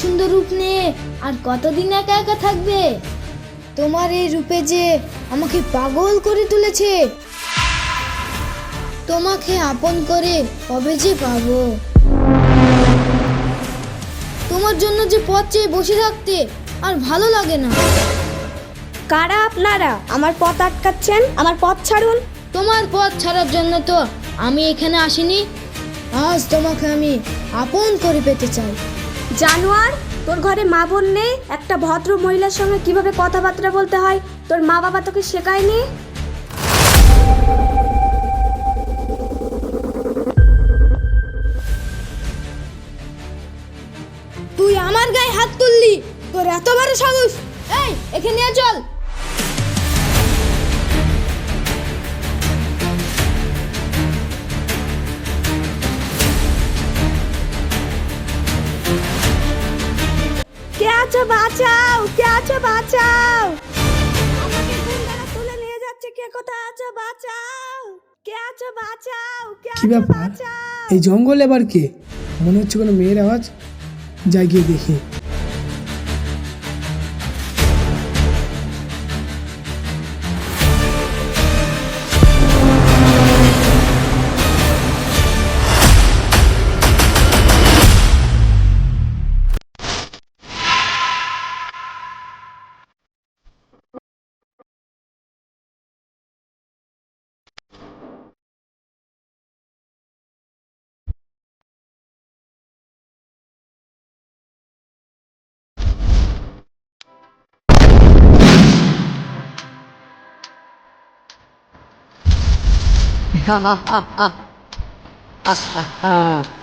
সুন্দর রূপ নিয়ে আর কতদিন একা একা থাকবে? তোমার এই রূপে যে আমাকে পাগল করে তুলেছে তোমাকে আপন করে কবে যে পাবো? তোমার জন্য যে পথ চেয়ে বসে থাকতে আর ভালো লাগে না। কারা আপনারা? আমার পথ আটকাচ্ছেন? আমার পথ ছাড়ুন। তোমার পথ ছাড়ার জন্য তো আমি এখানে আসিনি। আজ তোমাকে আমি আপন করে পেতে চাই। জানোয়ার, তোর ঘরে মা বোন নেই, একটা ভদ্র মহিলার সঙ্গে কীভাবে কথাবার্তা বলতে হয়? তোর মা বাবা তোকে শেখায়নি? তুই আমার গায়ে হাত তুললি? তোর এত বড় সাহস! এই, এখানে চল। আছো বাঁচাও কে আছো বাঁচাও। আমাকে তুলে নিয়ে যাচ্ছে কে কোথায় আছো বাঁচাও। কে আছো বাঁচাও কে কি আছো ব্যাপার? বাঁচাও। এই জঙ্গল এবার কে? মনে হচ্ছে কোনো মেয়ের আওয়াজ? যাই গিয়ে দেখি আপনাকে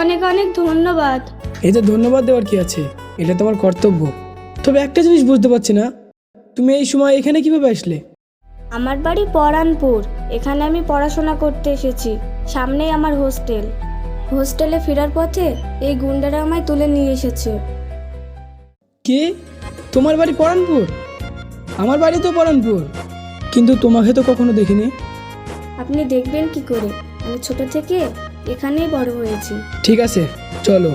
অনেক অনেক ধন্যবাদ। এতে ধন্যবাদ দেওয়ার কি আছে? এটা তোমার কর্তব্য। তবে একটা জিনিস বুঝতে পারছি না তুমি এই সময় এখানে কীভাবে আসলে? আমার বাড়ি পরানপুর এখানে আমি পড়াশোনা করতে এসেছি সামনেই আমার হোস্টেল। হোস্টেলে ফেরার পথে এই গুন্ডারা আমায় তুলে নিয়ে এসেছে। কে? তোমার বাড়ি পরানপুর? আমার বাড়ি তো পরানপুর কিন্তু তোমাকে তো কখনো দেখিনি। আপনি দেখবেন কি করে? আমি ছোট থেকে এখানেই বড় হয়েছি। ঠিক আছে চলো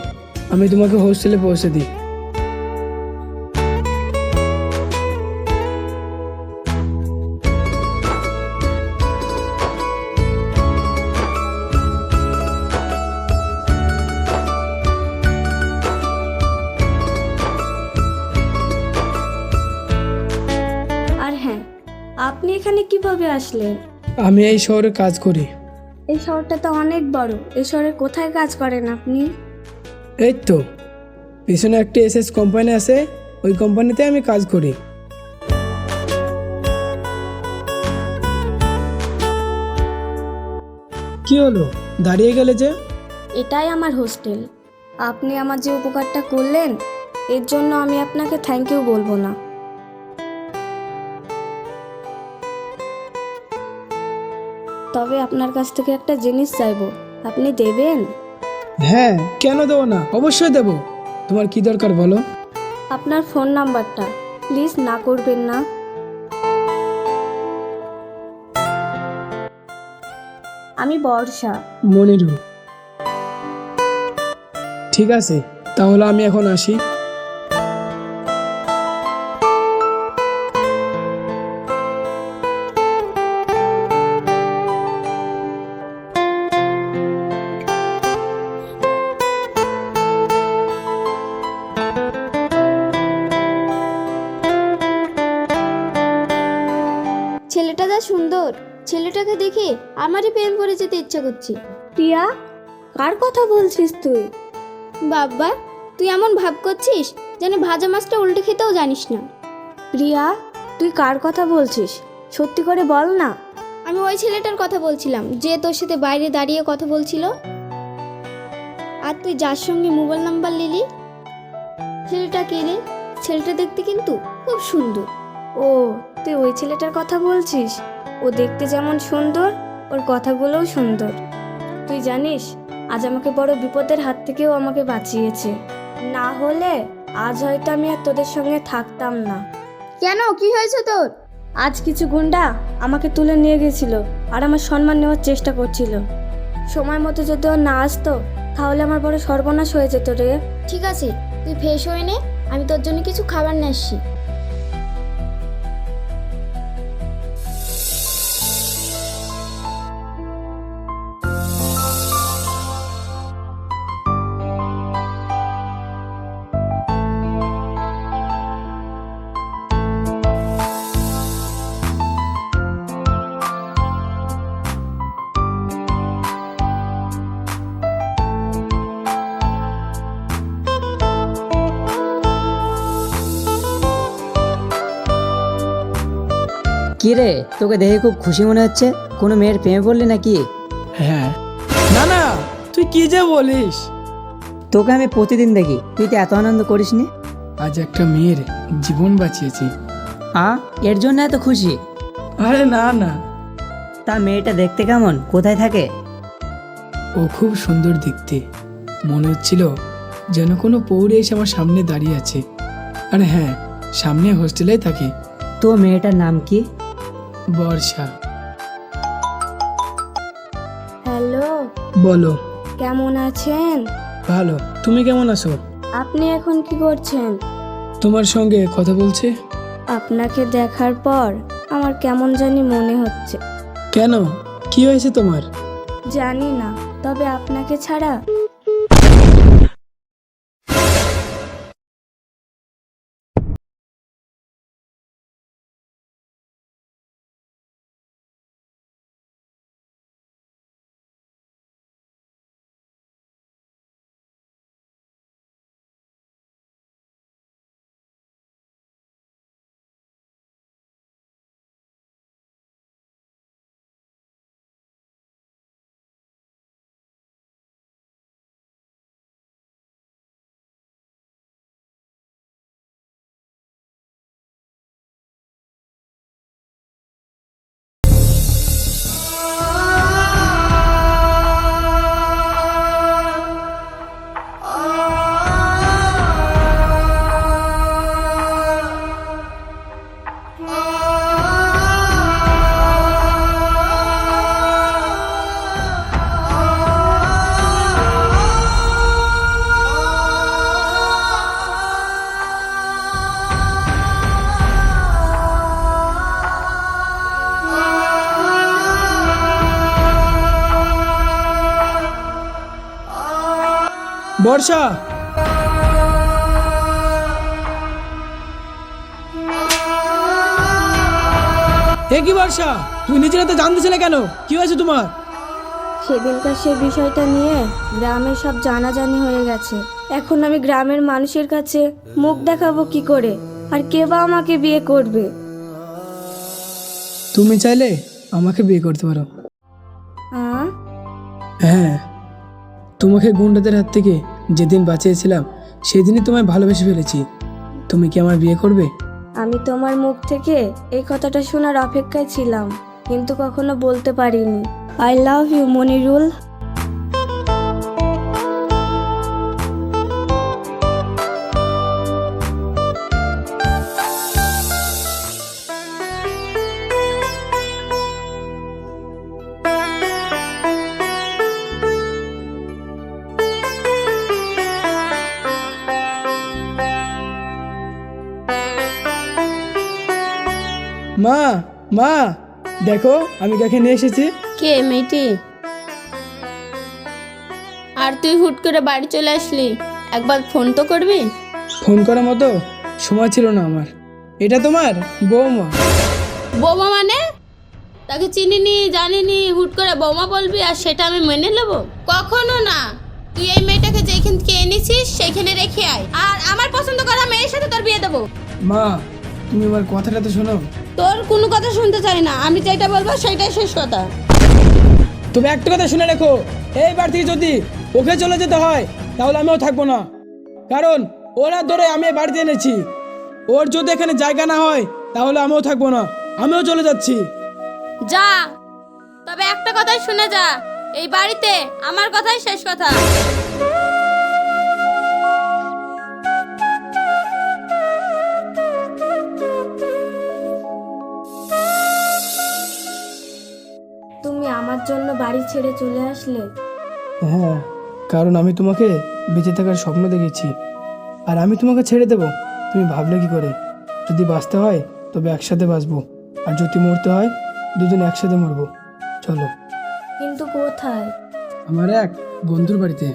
আমি তোমাকে হোস্টেলে পৌঁছে দিই। আর হ্যাঁ আপনি এখানে কীভাবে আসলেন? আমি এই শহরে কাজ করি। এই শহরটা তো অনেক বড়। এই শহরে কোথায় কাজ করেন আপনি? এই তো পিছনে একটা এসএস কোম্পানি আছে ওই কোম্পানিতে আমি কাজ করি। কি হলো? দাঁড়িয়ে গেলে যে? এটাই আমার হোস্টেল আপনি আমার যে উপকারটা করলেন এর জন্য আমি আপনাকে থ্যাংক ইউ বলব না। তবে আপনার কাছ থেকে একটা জিনিস চাইব। আপনি দেবেন? হ্যাঁ কেন দেবো না? অবশ্যই দেবো। তোমার কি দরকার বলো? আপনার ফোন নাম্বারটা প্লিজ না করবেন না। আমি বর্ষা। মনিরু ঠিক আছে তাহলে আমি এখন আসি। যা সুন্দর? ছেলেটাকে দেখে আমারই প্রেম করে যেতে ইচ্ছা করছে। প্রিয়া কার কথা বলছিস তুই? বাবা তুই এমন ভাব করছিস যেন ভাজা মাছটা উল্টে খেতেও জানিস না। প্রিয়া তুই কার কথা বলছিস? সত্যি করে বল না। আমি ওই ছেলেটার কথা বলছিলাম যে তোর সাথে বাইরে দাঁড়িয়ে কথা বলছিল। আর তুই যার সঙ্গে মোবাইল নাম্বার নিলি? ছেলেটা কে রে? ছেলেটা দেখতে কিন্তু খুব সুন্দর। ও তুই ওই ছেলেটার কথা বলছিস? ও দেখতে যেমন সুন্দর ওর কথাগুলোও সুন্দর। তুই জানিস আজ আমাকে বড় বিপদের হাত থেকেও আমাকে বাঁচিয়েছে। না হলে আজ হয়তো আমি আর তোদের সঙ্গে থাকতাম না। কেন? কি হয়েছে তোর? আজ কিছু গুন্ডা আমাকে তুলে নিয়ে গেছিল আর আমার সম্মান নেওয়ার চেষ্টা করছিল। সময় মতো যদি ও না আসতো তাহলে আমার বড় সর্বনাশ হয়ে যেত রে। ঠিক আছে তুই ফ্রেশ হয়ে নে আমি তোর জন্য কিছু খাবার নিয়ে আসছি। কি রে? তোকে দেখে খুব খুশি মনে হচ্ছে? কোনো মেয়ের প্রেমে পড়লি নাকি? হ্যাঁ। না না তুই কি যে বলিস? তোকে আমি প্রতিদিন দেখি। তুই তো এত আনন্দ করিসনি। আজ একটা মেয়ের জীবন বাঁচিয়েছি। আ এর জন্য এত খুশি? আরে না না। তা মেয়েটা দেখতে কেমন? কোথায় থাকে? ও খুব সুন্দর দেখতে। মনে হচ্ছিল যেন কোনো পৌরে এসে আমার সামনে দাঁড়িয়ে আছে। আর হ্যাঁ সামনে হোস্টেলেই থাকে। তো মেয়েটার নাম কি? বর্ষা। হ্যালো। বলো। কেমন আছেন? ভালো। তুমি কেমন আছো? আপনি এখন কি করছেন? তোমার সঙ্গে কথা বলছে। আপনাকে দেখার পর আমার কেমন জানি মনে হচ্ছে। কেন? কি হয়েছে তোমার? জানি না তবে আপনাকে ছাড়া বর্ষা। এ কি বর্ষা? তুমি নিজের হাতে জানতেছিলে কেন? কি হয়েছে তোমার? সেদিনকার সেই বিষয়টা নিয়ে গ্রামের সব জানাজানি হয়ে গেছে। এখন আমি গ্রামের মানুষের কাছে মুখ দেখাবো কি করে? আর কে বা আমাকে বিয়ে করবে? তুমি চাইলে আমাকে বিয়ে করতে পারো। হ্যাঁ। তোমাকে গুন্ডাদের হাত থেকে যেদিন বাঁচিয়েছিলাম, সেদিনই তোমায় ভালোবেসে ফেলেছি। তুমি কি আমার বিয়ে করবে? আমি তোমার মুখ থেকে এই কথাটা শোনার অপেক্ষায় ছিলাম, কিন্তু কখনো বলতে পারিনি। I love you Monirul. মা মা দেখো আমি কাকে নিয়ে এসেছি। কে মেয়েটি? আর তুই হুট করে বাড়ি চলে আসলি? একবার ফোন তো করবি? ফোন করার মতো সময় ছিল না আমার। এটা তোমার বৌমা। বৌমা মানে? তাকে চিনিনি জানিনি হুট করে বৌমা বলবি আর সেটা আমি মেনে নেব? কখনো না। তুই এই মেয়েটাকে যেখান থেকে এনেছিস সেইখানে রেখে আয়। আর আমার পছন্দ করা মেয়ের সাথে তোর বিয়ে দেবো। মা তুমি আমার কথাটা তো শোনো। তোর কোনো কথা শুনতে চাই না। আমি যেটা বলব সেটাই শেষ কথা। তুমি একটা কথা শুনে রেখো। এই বার থেকে যদি ওকে চলে যেতে হয় তাহলে আমিও থাকব না। কারণ ওরা ধরে আমি বাড়িতে এনেছি। ওর যদি এখানে জায়গা না হয় তাহলে আমিও থাকব না। আমিও চলে যাচ্ছি। যা। তবে একটা কথাই শুনে যা। এই বাড়িতে আমার কথাই শেষ কথা। বাড়ি ছেড়ে চলে আসলে? হ্যাঁ কারণ আমি তোমাকে বেঁচে থাকার স্বপ্ন দেখেছি। আর আমি তোমাকে ছেড়ে দেব। তুমি ভাবলে কি করে? যদি বাঁচতে হয় তবে একসাথে বাঁচবো। আর যদি মরতে হয় দুজন একসাথে মরবো। চলো। কিন্তু কোথায়? আমার এক বন্ধুর বাড়িতে।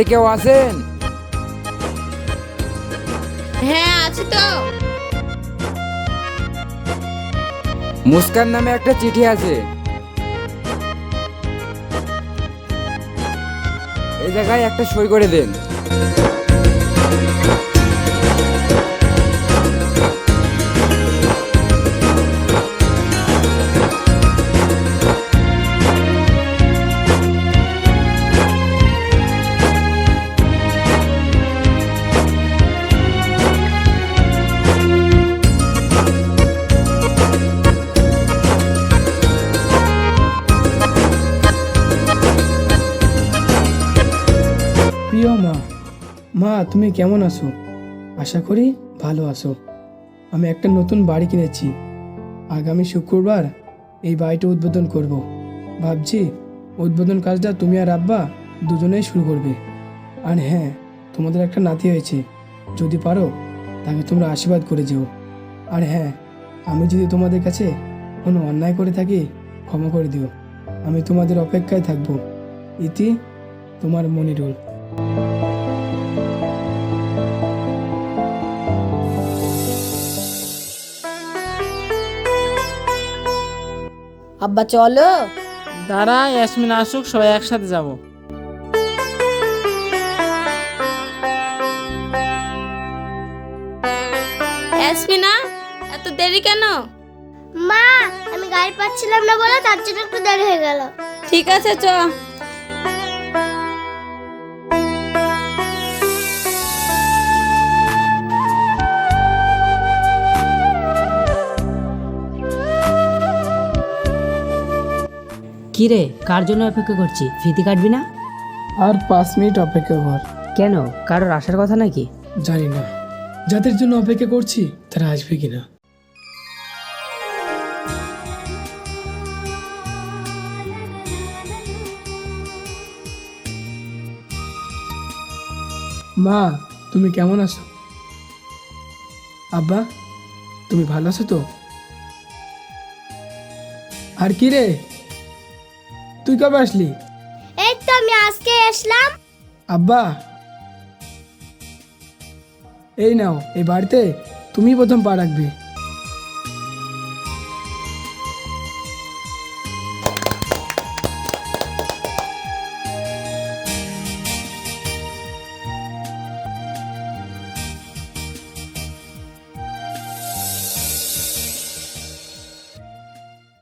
বাড়িতে কেউ আছেন? হ্যাঁ আছি তো। মুস্কান নামে একটা চিঠি আছে। এই জায়গায় একটা সই করে দেন। তুমি কেমন আছো? আশা করি ভালো আছো। আমি একটা নতুন বাড়ি কিনেছি। আগামী শুক্রবার এই বাড়িটা উদ্বোধন করব। ভাবছি উদ্বোধন কাজটা তুমি আর আব্বা দুজনেই শুরু করবে। আর হ্যাঁ তোমাদের একটা নাতি হয়েছে। যদি পারো, তাকে তোমরা আশীর্বাদ করে যেও। আর হ্যাঁ আমি যদি তোমাদের কাছে কোনো অন্যায় করে থাকি, ক্ষমা করে দিও। আমি তোমাদের অপেক্ষায় থাকব। ইতি তোমার মনিরুল। আব্বা চলো। দাঁড়া ইয়াসমিন আসুক সবাই একসাথে যাব। ইয়াসমিনা এত দেরি কেন? মা আমি গাড়ি পাচ্ছিলাম না বলে তার জন্য একটু দেরি হয়ে গেল। ঠিক আছে চ। কি রে কার জন্য অপেক্ষা করছি? ফিতে কাটবি না? আর পাঁচ মিনিট অপেক্ষা কর। কেন? কারোর আসার কথা নাকি? জানি না। যাদের জন্য অপেক্ষা করছি তারা আসবে কিনা? মা তুমি কেমন আছো? আব্বা তুমি ভালো আছো তো? আর কি রে তুই কবে আসলি? এই তো আমি আজকে আসলাম। আব্বা। এই নাও এই বাড়িতে তুমি প্রথম পা রাখবে।